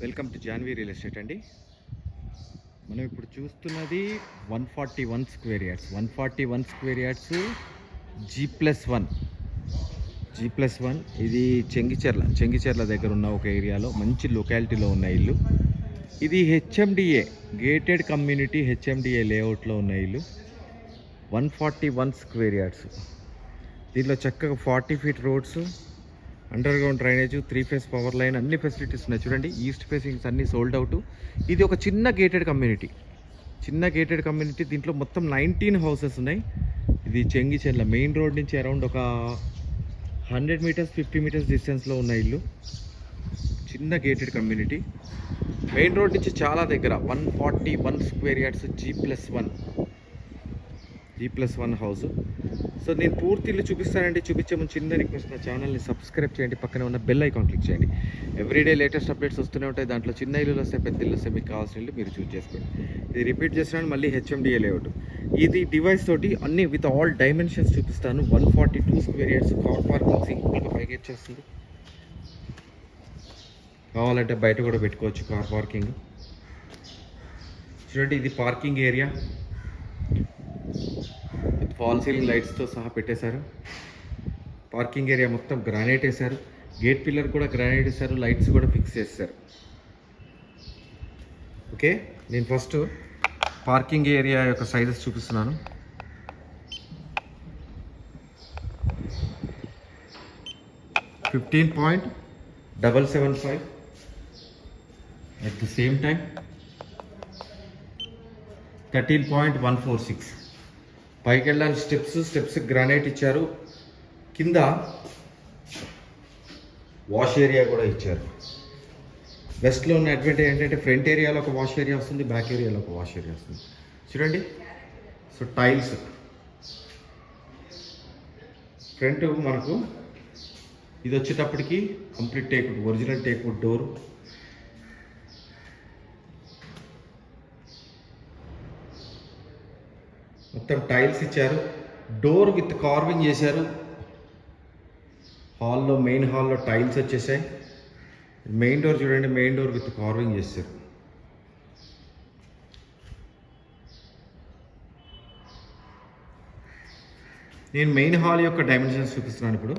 Welcome to Janhvi real estate అండి. మనం ఇప్పుడు చూస్తున్నది one forty one square yards. One forty one square yards G plus one. G plus one ఇది చెంగిచెర్ల. చెంగిచెర్ల దగ్గర ఉన్న ఒక ఏరియాలో మంచి లొకాలిటీలో ఉన్న ఇల్లు. ఇది హెచ్ఎండిఏ గేటెడ్ కమ్యూనిటీ హెచ్ఎండిఏ లేఅవుట్లో ఉన్న ఇల్లు. One forty one square yards. దీంట్లో చక్కగా forty feet roads underground drainage three phase power line అన్ని ఫెసిలిటీస్ ఉన్నాయి. చూడండి ఈస్ట్ ఫేసింగ్స్ అన్ని సోల్డ్ అవుట్ ఇది ఒక చిన్న గేటెడ్ కమ్యూనిటీ చిన్న గేటెడ్ కమ్యూనిటీ దీంట్లో మొత్తం నైన్టీన్ హౌసెస్ ఉన్నాయి. ఇది చెంగిచెర్ల మెయిన్ రోడ్ నుంచి అరౌండ్ ఒక హండ్రెడ్ మీటర్స్ ఫిఫ్టీ మీటర్స్ డిస్టెన్స్లో ఉన్న ఇల్లు. చిన్న గేటెడ్ కమ్యూనిటీ మెయిన్ రోడ్ నుంచి చాలా దగ్గర one forty one square yards G plus one G plus one house so నేను పూర్తి ఇల్లు చూపిస్తానండి. చూపించే ముందు చిన్న రిక్వెస్ట్ నా ఛానల్ని సబ్స్క్రైబ్ చేయండి. పక్కన ఉన్న బెల్ ఐకాన్ క్లిక్ చేయండి. ఎవ్రీడే లేటెస్ట్ అప్డేట్స్ వస్తూనే ఉంటాయి. దాంట్లో చిన్న ఇల్లు వస్తాయి పెద్ద ఇల్లు వస్తాయి మీకు కావాల్సిన ఇల్లు మీరు చూస్ చేసుకోండి. ఇది రిపీట్ చేస్తున్నాను మళ్ళీ హెచ్ఎండిఏ లేఅవుట్ ఇది డివైస్ తోటి అన్ని విత్ ఆల్ డైమెన్షన్స్ చూపిస్తాను. One forty two square years car parking సింపుల్గా పైకి వచ్చేస్తుంది. కావాలంటే బయట కూడా పెట్టుకోవచ్చు కార్ పార్కింగ్ చూడండి ఇది పార్కింగ్ ఏరియా ఫాల్ సీలింగ్ లైట్స్తో సహా పెట్టేశారు. పార్కింగ్ ఏరియా మొత్తం గ్రానైట్ వేశారు. గేట్ పిల్లర్ కూడా గ్రానైట్ వేశారు. లైట్స్ కూడా ఫిక్స్ చేశారు. ఓకే నేను ఫస్ట్ పార్కింగ్ ఏరియా యొక్క సైజెస్ చూపిస్తున్నాను. Fifteen point double seven five at the same time thirteen point one four six. పైకి వెళ్ళడానికి స్టెప్స్ స్టెప్స్ గ్రానైట్ ఇచ్చారు. కింద వాష్ ఏరియా కూడా ఇచ్చారు. వెస్ట్లో ఉన్న అడ్వాంటేజ్ ఏంటంటే ఫ్రంట్ ఏరియాలో ఒక వాష్ ఏరియా వస్తుంది బ్యాక్ ఏరియాలో ఒక వాష్ ఏరియా వస్తుంది. చూడండి. So tiles. ఫ్రంట్ మనకు ఇది వచ్చేటప్పటికి complete teakwood original teakwood door. మొత్తం టైల్స్ ఇచ్చారు డోర్ విత్ కార్వింగ్ చేశారు. హాల్లో మెయిన్ హాల్లో టైల్స్ వచ్చేసాయి. మెయిన్ డోర్ చూడండి మెయిన్ డోర్ విత్ కార్వింగ్ చేశారు. నేను మెయిన్ హాల్ యొక్క డైమెన్షన్స్ చూపిస్తున్నాను ఇప్పుడు.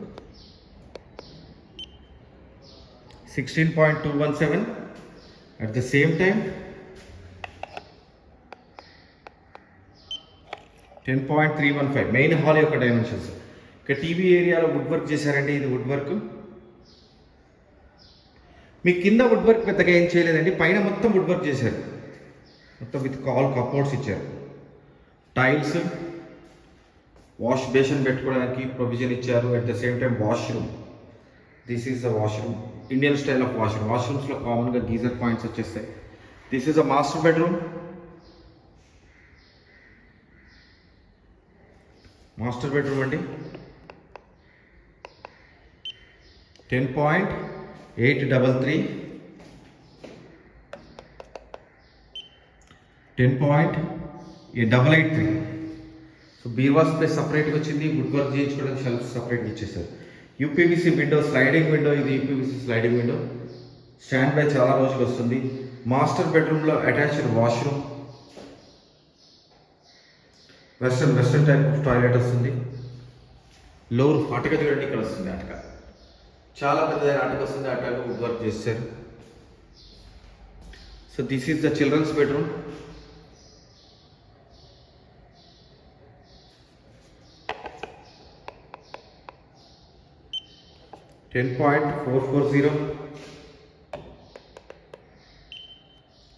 Sixteen point two one seven. At the same time ten point three one five main hall యొక్క డైమెన్షన్స్ ఇక టీవీ ఏరియాలో వుడ్ వర్క్ చేశారండి. ఇది వుడ్ వర్క్ మీ కింద వుడ్ వర్క్ పెద్దగా ఏం చేయలేదండి. పైన మొత్తం వుడ్ వర్క్ చేశారు. మొత్తం విత్ కాల్ కప్బోర్డ్స్ ఇచ్చారు. టైల్స్ వాష్ బేషన్ పెట్టుకోవడానికి ప్రొవిజన్ ఇచ్చారు. At the same time washroom this is the washroom Indian style of washroom వాష్రూమ్స్లో కామన్గా గీజర్ పాయింట్స్ వచ్చేస్తాయి. This is a master bedroom master bedroom అండి. Ten point eight double three. Ten point double eight three. So బీర్వా space సపరేట్గా వచ్చింది. Wood work చేయించుకోవడానికి shelf సపరేట్గా ఇచ్చేసారు. UPVC window sliding window ఇది UPVC sliding window stand by చాలా రోజులు వస్తుంది. మాస్టర్ బెడ్రూమ్లో attached washroom western western type of toilet వస్తుంది. లోవర్ అటక చూడండి ఇక్కడ వస్తుంది అటక. చాలా పెద్దదైన అటక వస్తుంది అటక వుడ్ వర్క్ చేశారు so this is the children's bedroom ten point four four zero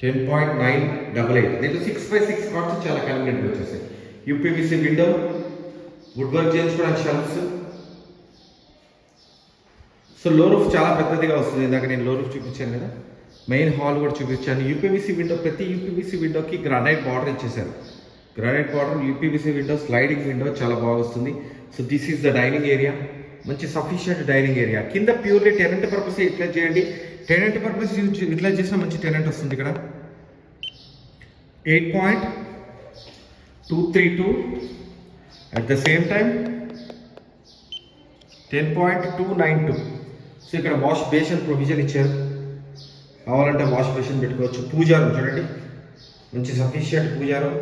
ten point nine double eight దీంట్లో సిక్స్ బై సిక్స్ కార్డ్స్ చాలా కన్వీనియంట్గా వచ్చేసాయి. యూపీవీసీ విండో వుడ్ వర్క్ చేయించుకోవడానికి షెల్ఫ్స్. సో లో రూఫ్ చాలా పెద్దదిగా వస్తుంది. ఇందాక నేను లో రూఫ్ చూపించాను కదా. మెయిన్ హాల్ కూడా చూపించాను. యూపీవీసీ విండో ప్రతి యూపీవీసీ విండోకి గ్రానైట్ బార్డర్ ఇచ్చేసారు granite border UPVC window sliding window చాలా బాగుస్తుంది so this is the dining area. మంచి సఫిషియంట్ డైనింగ్ ఏరియా. కింద ప్యూర్లీ టెనెంట్ పర్పస్ యూటిలైజ్ చేయండి. టెనెంట్ పర్పస్ యూటిలైజ్ చేసిన మంచి టెనెంట్ వస్తుంది ఇక్కడ. Eight point two three two at the same time ten point two nine two so ఇక్కడ wash basin provision ఇచ్చారు. కావాలంటే వాష్ బేషన్ పెట్టుకోవచ్చు. పూజారం చూడండి. మంచి సఫిషియంట్ పూజారం.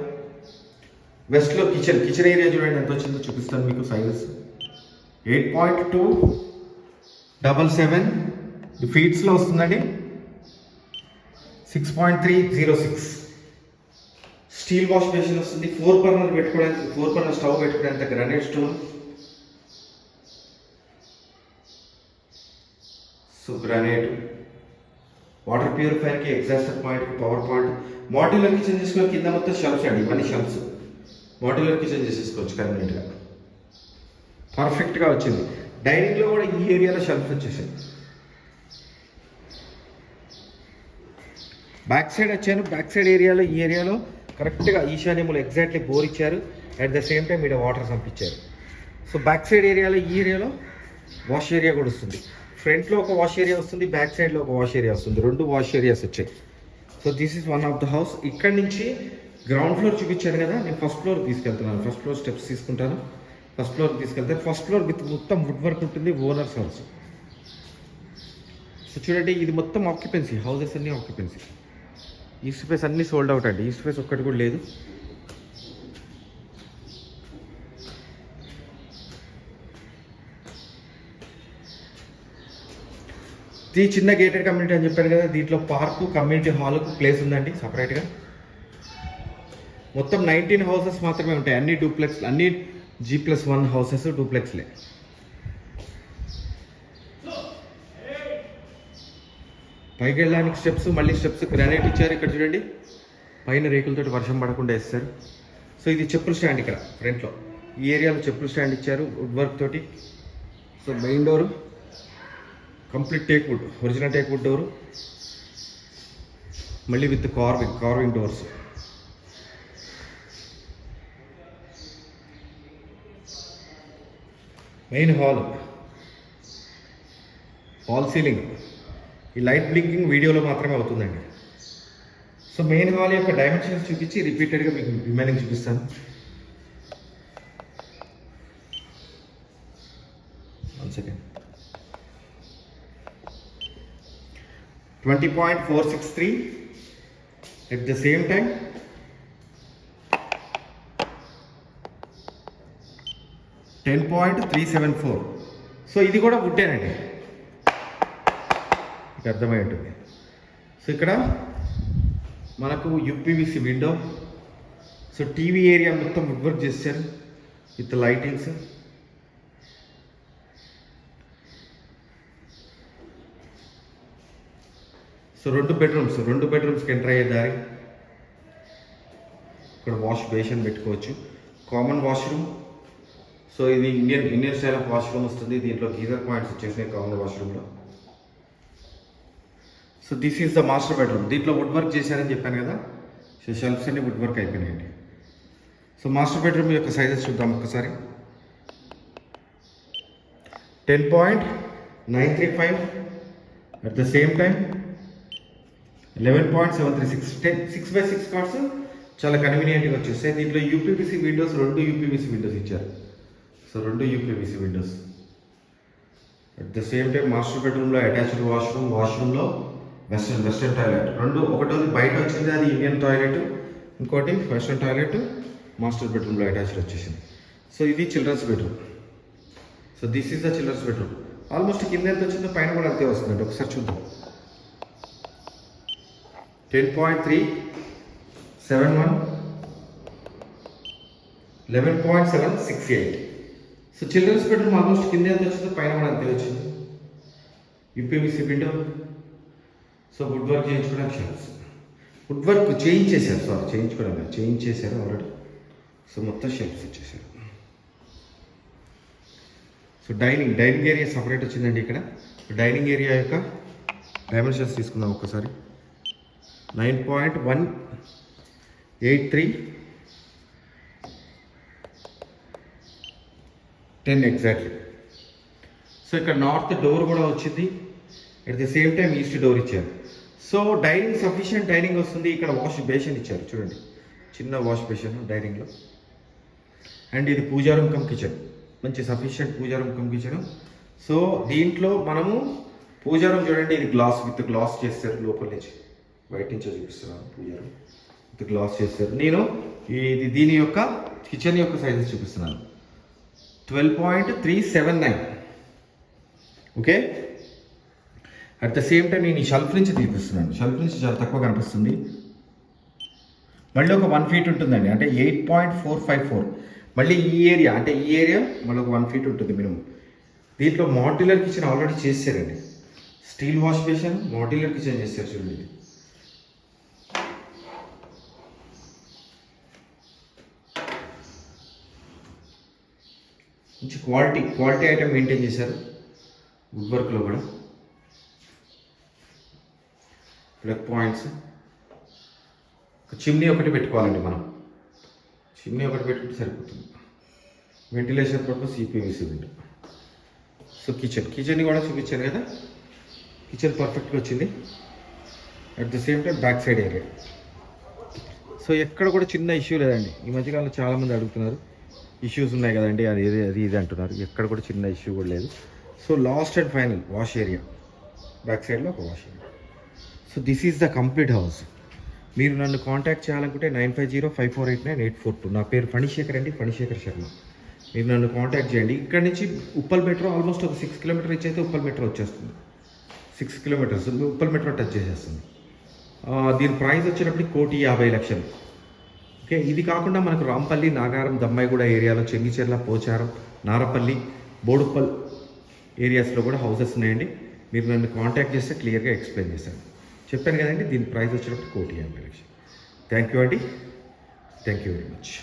వెస్ట్లో కిచెన్ కిచెన్ ఏరియా చూడండి. ఎంత వచ్చిందో చూపిస్తాను మీకు sizes eight point two double seven ఫీట్స్లో వస్తుందండి. Six point three zero six steel wash basin వస్తుంది ఫోర్ బర్నర్ పెట్టుకోవడానికి ఫోర్ బర్నర్ స్టవ్ పెట్టుకోవడానికి granite stone so granite water ప్యూరిఫైర్కి exhauster point power point modular kitchen చేసుకుని కింద మొత్తం షెల్ఫ్స్ అండి ఇవన్నీ shelves modular kitchen చేసేసుకోవచ్చు కన్వీనియంట్గా పర్ఫెక్ట్గా వచ్చింది. డైనింగ్లో కూడా ఈ ఏరియాలో షెల్ఫ్ వచ్చేసాయి. బ్యాక్ సైడ్ వచ్చాను. బ్యాక్ సైడ్ ఏరియాలో ఈ ఏరియాలో కరెక్ట్గా ఈశాన్యములు ఎగ్జాక్ట్లీ బోర్ ఇచ్చారు. అట్ ద సేమ్ టైం ఇక్కడ వాటర్ పంపించారు సో బ్యాక్ సైడ్ ఏరియాలో ఈ ఏరియాలో వాష్ ఏరియా కూడా వస్తుంది. ఫ్రంట్లో ఒక వాష్ ఏరియా వస్తుంది బ్యాక్ సైడ్లో ఒక వాష్ ఏరియా వస్తుంది. రెండు వాష్ ఏరియాస్ వచ్చాయి. So this is one of the house ఇక్కడ నుంచి గ్రౌండ్ ఫ్లోర్ చూపించాను కదా నేను ఫస్ట్ ఫ్లోర్ తీసుకెళ్తున్నాను. ఫస్ట్ ఫ్లోర్ స్టెప్స్ తీసుకుంటాను. ఫస్ట్ ఫ్లోర్ తీసుకెళ్తే ఫస్ట్ ఫ్లోర్ విత్ మొత్తం వుడ్ వర్క్ ఉంటుంది ఓనర్స్ హౌస్ సో చూడండి ఇది మొత్తం ఆక్యుపెన్సీ హౌసెస్ అన్ని ఆక్యుపెన్సీ ఈస్ట్ ఫేస్ అన్నీ సోల్డ్ అవుట్ అండి. ఈస్ట్ ఫేస్ ఒక్కటి కూడా లేదు. ఇది చిన్న గేటెడ్ కమ్యూనిటీ అని చెప్పాను కదా దీంట్లో పార్కు కమ్యూనిటీ హాల్కు ప్లేస్ ఉందండి సపరేట్గా మొత్తం నైన్టీన్ హౌసెస్ మాత్రమే ఉంటాయి. అన్ని డూప్లెక్స్ అన్ని జీ ప్లస్ వన్ హౌసెస్ డూప్లెక్స్లే పైకి వెళ్ళడానికి స్టెప్స్ మళ్ళీ స్టెప్స్ గ్రానైట్ ఇచ్చారు ఇక్కడ చూడండి. పైన రేకులతోటి వర్షం పడకుండా వేస్తారు. సో ఇది చెప్పుల స్టాండ్ ఇక్కడ ఫ్రంట్లో ఈ ఏరియాలో చెప్పుల స్టాండ్ ఇచ్చారు వుడ్ వర్క్ తోటి. So main door complete teakwood original teakwood door మళ్ళీ with carving carving doors main hall hall ceiling ఈ లైట్ బ్లింకింగ్ వీడియోలో మాత్రమే అవుతుందండి. సో మెయిన్ హాల్ యొక్క డైమెన్షన్స్ చూపించి రిపీటెడ్గా మీకు రిమైనింగ్ చూపిస్తాను. One second twenty point four six three at the same time ten point three seven four so ఇది కూడా వుడ్డేనండి మీకు అర్థమై ఉంటుంది. సో ఇక్కడ మనకు UPVC window so TV area మొత్తం వుడ్ వర్క్ చేశారు విత్ లైటింగ్స్. సో రెండు బెడ్రూమ్స్ రెండు బెడ్రూమ్స్కి ఎంటర్ అయ్యే దారి. ఇక్కడ వాష్ బేషన్ పెట్టుకోవచ్చు. Common washroom. సో ఇది Indian Indian style of washroom వస్తుంది. దీంట్లో గీజర్ పాయింట్స్ వచ్చేసినాయి common వాష్రూమ్లో. So this is the master bedroom దీంట్లో వుడ్ వర్క్ చేశారని చెప్పాను కదా? సో షెల్ఫ్స్ అన్ని వుడ్ వర్క్ అయిపోయినాయండి. సో మాస్టర్ బెడ్రూమ్ యొక్క సైజెస్ చూద్దాం ఒక్కసారి. Ten point nine three five at the same time eleven point seven three six ten six by six cots చాలా కన్వీనియంట్గా వచ్చేస్తాయి. దీంట్లో యూపీబీసీ విండోస్ రెండు యూపీబీసీ విండోస్ ఇచ్చారు. సో రెండు UPVC windows at the same time master బెడ్రూమ్లో attached washroom వాష్రూమ్లో western western toilet. రెండు ఒకటోది బయట వచ్చింది అది ఇండియన్ టాయిలెట్. ఇంకోటి వెస్ట్రన్ టాయిలెట్ మాస్టర్ బెడ్రూమ్లో అటాచ్డ్ వచ్చేసింది. సో ఇది children's bedroom. So this is the children's bedroom. Almost కింద ఎంత వచ్చిందో పైన కూడా అంతే వస్తుందండి. ఒకసారి చూద్దాం. Ten point three seven one eleven point seven six eight. So children's bedroom almost కింద ఎంత వచ్చిందో పైన కూడా అంతే వచ్చింది. UPVC window. So wood work చేయించుకోవడానికి షెల్ఫ్స్ వుడ్ వర్క్ చేయించేశారు సారీ చేయించుకోవడానికి చేయించేశారు ఆల్రెడీ సో మొత్తం షెల్ఫ్స్ ఇచ్చేసారు so dining dining area separate వచ్చిందండి ఇక్కడ. డైనింగ్ ఏరియా యొక్క డైమెన్షన్స్ తీసుకుందాం ఒక్కసారి. Nine point one eight three ten exactly so ఇక్కడ నార్త్ డోర్ కూడా వచ్చింది. At the same time east door ఇచ్చారు. సో డైనింగ్ సఫిషియంట్ డైనింగ్ వస్తుంది. ఇక్కడ వాష్ బేషన్ ఇచ్చారు. చూడండి. చిన్న వాష్ బేషన్ డైనింగ్లో అండ్ ఇది పూజా రూమ్ కమ్ కిచెన్ మంచి sufficient puja room cum kitchen so దీంట్లో మనము పూజారం చూడండి ఇది గ్లాస్ విత్ గ్లాస్ చేస్తారు. లోపల నుంచి. బయట నుంచే చూపిస్తున్నాను పూజారం విత్ గ్లాస్ చేస్తారు. నేను ఇది దీని యొక్క కిచెన్ యొక్క సైజెస్ చూపిస్తున్నాను. Twelve point three seven nine okay at the same time నేను ఈ షెల్ఫ్ నుంచి తీపిస్తున్నాను. షెల్ఫ్ నుంచి చాలా తక్కువ కనిపిస్తుంది. మళ్ళీ ఒక వన్ ఫీట్ ఉంటుందండి. అంటే eight point four five four మళ్ళీ ఈ ఏరియా అంటే ఈ ఏరియా మళ్ళీ ఒక వన్ ఫీట్ ఉంటుంది మినిమం దీంట్లో మాడ్యులర్ కిచెన్ ఆల్రెడీ చేశారండి steel wash basin modular kitchen చేశారు చూడండి. మంచి క్వాలిటీ క్వాలిటీ ఐటమ్ మెయింటైన్ చేశారు. వుడ్ వర్క్లో కూడా. Plug points. చిమ్నీ ఒకటి పెట్టుకోవాలండి మనం. చిమ్నీ ఒకటి పెట్టుకుంటే సరిపోతుంది. Ventilation purpose EPVC window so kitchen kitchen కూడా చూపించాను కదా. కిచెన్ పర్ఫెక్ట్గా వచ్చింది. At the same time back side area so ఎక్కడ కూడా చిన్న ఇష్యూ లేదండి. ఈ మధ్యకాలంలో చాలామంది అడుగుతున్నారు. ఇష్యూస్ ఉన్నాయి కదండి. అది ఇది అది ఇది అంటున్నారు. ఎక్కడ కూడా చిన్న ఇష్యూ కూడా లేదు. So last and final wash area back సైడ్లో ఒక wash area so this is the complete house మీరు నన్ను కాంటాక్ట్ చేయాలనుకుంటే nine five zero five four eight nine eight four two నా పేరు ఫణిశేఖర్ అండి ఫణిశేఖర్ శర్మ. మీరు నన్ను కాంటాక్ట్ చేయండి. ఇక్కడ నుంచి ఉప్పల్ మెట్రో ఆల్మోస్ట్ ఒక సిక్స్ కిలోమీటర్ రీచ్ అయితే ఉప్పల్ మెట్రో వచ్చేస్తుంది. Six kilometres Uppal metro touch చేసేస్తుంది. దీని ప్రైస్ వచ్చినప్పుడు కోటి యాభై లక్షలు. ఓకే ఇది కాకుండా మనకు రాంపల్లి నాగారం దమ్మాయిగూడ ఏరియాలో చెంగిచెర్ల పోచారం నారపల్లి బోడుప్పల్ ఏరియాస్లో కూడా హౌసెస్ ఉన్నాయండి. మీరు నన్ను కాంటాక్ట్ చేస్తే క్లియర్గా ఎక్స్ప్లెయిన్ చేశాను చెప్పాను కదండి దీని ప్రైస్ వచ్చేటప్పుడు కోటి యాభై లక్షలు. థ్యాంక్ యూ అండి థ్యాంక్ యూ వెరీ మచ్